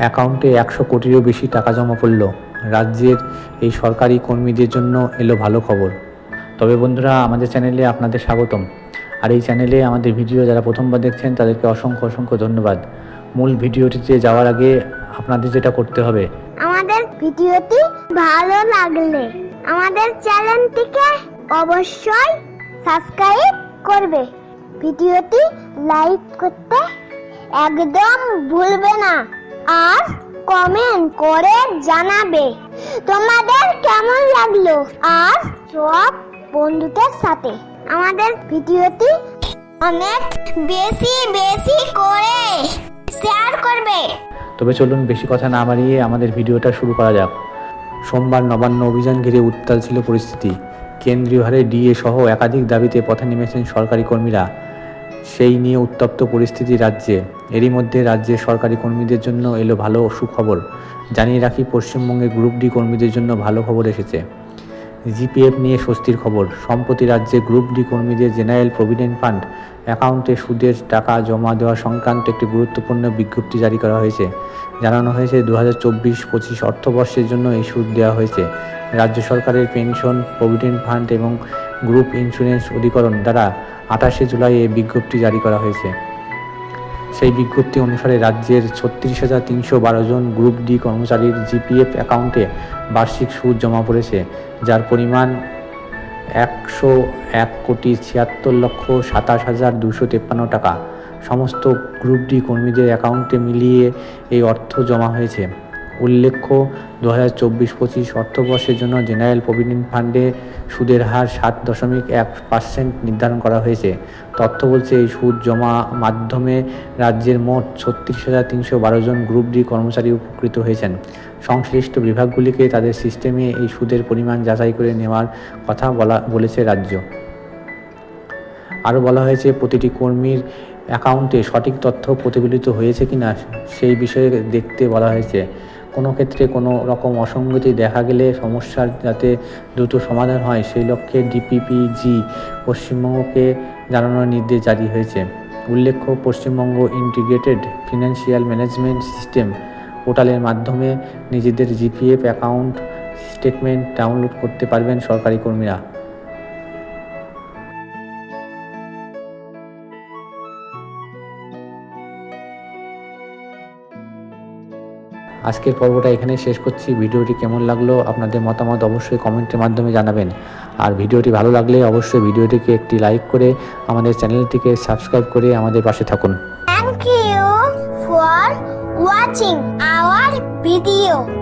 অ্যাকাউন্টে একশো কোটিরও বেশি টাকা জমা পড়ল। রাজ্যের এই সরকারি কর্মীদের জন্য এলো ভালো খবর। তবে বন্ধুরা, আমাদের চ্যানেলে আপনাদের স্বাগতম। আর এই চ্যানেলে আমাদের ভিডিও যারা প্রথমবার দেখছেন, তাদেরকে অসংখ্য অসংখ্য ধন্যবাদ। মূল ভিডিওটিতে যাওয়ার আগে আপনাদের যেটা করতে হবে। আমাদের ভিডিওটি ভালো লাগলে আমাদের চ্যানেলটিকে অবশ্যই সাবস্ক্রাইব করবে। ভিডিওটি লাইক করতে একদম ভুলবে না। আর কমেন্ট করে জানাবে। তোমাদের কেমন লাগল? আর সব বন্ধুদের সাথে। আমাদের ভিডিওটি অনেক বেশি বেশি করে শেয়ার করবে। তবে চলুন বেশি কথা না বাড়িয়ে আমাদের ভিডিওটা শুরু করা যাক। সোমবার নবান্ন অভিযান ঘিরে উত্তাল ছিল পরিস্থিতি। কেন্দ্রীয় হারে ডিএ সহ একাধিক দাবিতে পথে নেমেছেন সরকারি কর্মীরা। সেই নিয়ে উত্তপ্ত পরিস্থিতি রাজ্যে। এরই মধ্যে রাজ্যের সরকারি কর্মীদের জন্য এলো ভালো সুখবর। জানিয়ে রাখি পশ্চিমবঙ্গের গ্রুপ ডি কর্মীদের জন্য ভালো খবর এসেছে। জিপিএফ নিয়ে স্বস্তির খবর, সম্প্রতি রাজ্যে গ্রুপ ডি কর্মীদের জেনারেল প্রভিডেন্ট ফান্ড অ্যাকাউন্টে সুদের টাকা জমা দেওয়া সংক্রান্ত একটি গুরুত্বপূর্ণ বিজ্ঞপ্তি জারি করা হয়েছে। জানানো হয়েছে দু হাজার চব্বিশ পঁচিশ অর্থবর্ষের জন্য এই সুদ দেওয়া হয়েছে। রাজ্য সরকারের পেনশন, প্রভিডেন্ট ফান্ড এবং গ্রুপ ইন্স্যুরেন্স অধিকরণ দ্বারা আঠাশে জুলাই এই বিজ্ঞপ্তি জারি করা হয়েছে। সেই বিজ্ঞপ্তি অনুসারে রাজ্যের ছত্রিশ হাজার তিনশো বারো জন গ্রুপ ডি কর্মচারীর জিপিএফ অ্যাকাউন্টে বার্ষিক সুদ জমা পড়েছে, যার পরিমাণ একশো এক কোটি ছিয়াত্তর লক্ষ সাতাশ হাজার দুশো তেপ্পান্ন টাকা। সমস্ত গ্রুপ ডি কর্মীদের অ্যাকাউন্টে মিলিয়ে এই অর্থ জমা হয়েছে। উল্লেখ্য, দু হাজার চব্বিশ পঁচিশ অর্থবর্ষের জন্য জেনারেল প্রভিডেন্ট ফান্ডে সুদের হার সাত দশমিক এক পার্সেন্ট নির্ধারণ করা হয়েছে। তথ্য বলছে, এই সুদ জমা মাধ্যমে রাজ্যের মোট ছত্রিশ হাজার তিনশো বারো জন গ্রুপ ডি কর্মচারী উপকৃত হয়েছেন। সংশ্লিষ্ট বিভাগগুলিকে তাদের সিস্টেমে এই সুদের পরিমাণ যাচাই করে নেওয়ার কথা বলা, বলেছে রাজ্য। আরও বলা হয়েছে, প্রতিটি কর্মীর অ্যাকাউন্টে সঠিক তথ্য প্রতিফলিত হয়েছে কিনা, সেই বিষয়ে দেখতে বলা হয়েছে। কোনো ক্ষেত্রে কোনো রকম অসঙ্গতি দেখা গেলে সমস্যার যাতে দ্রুত সমাধান হয়, সেই লক্ষ্যে ডিপিপিজি পশ্চিমবঙ্গকে জানানোর নির্দেশ জারি হয়েছে। উল্লেখ্য, Paschimbanga integrated financial management system পোর্টালের মাধ্যমে নিজেদের জিপিএফ অ্যাকাউন্ট স্টেটমেন্ট ডাউনলোড করতে পারবেন সরকারি কর্মীরা। আজকের পর্বটা এখানে শেষ করছি। ভিডিওটি কেমন লাগল আপনাদের মতামত অবশ্যই কমেন্টের মাধ্যমে জানাবেন। আর ভিডিওটি ভালো লাগলে অবশ্যই ভিডিওটিকে একটি লাইক করে আমাদের চ্যানেলটিকে সাবস্ক্রাইব করে আমাদের পাশে থাকুন। Thank you for watching our video.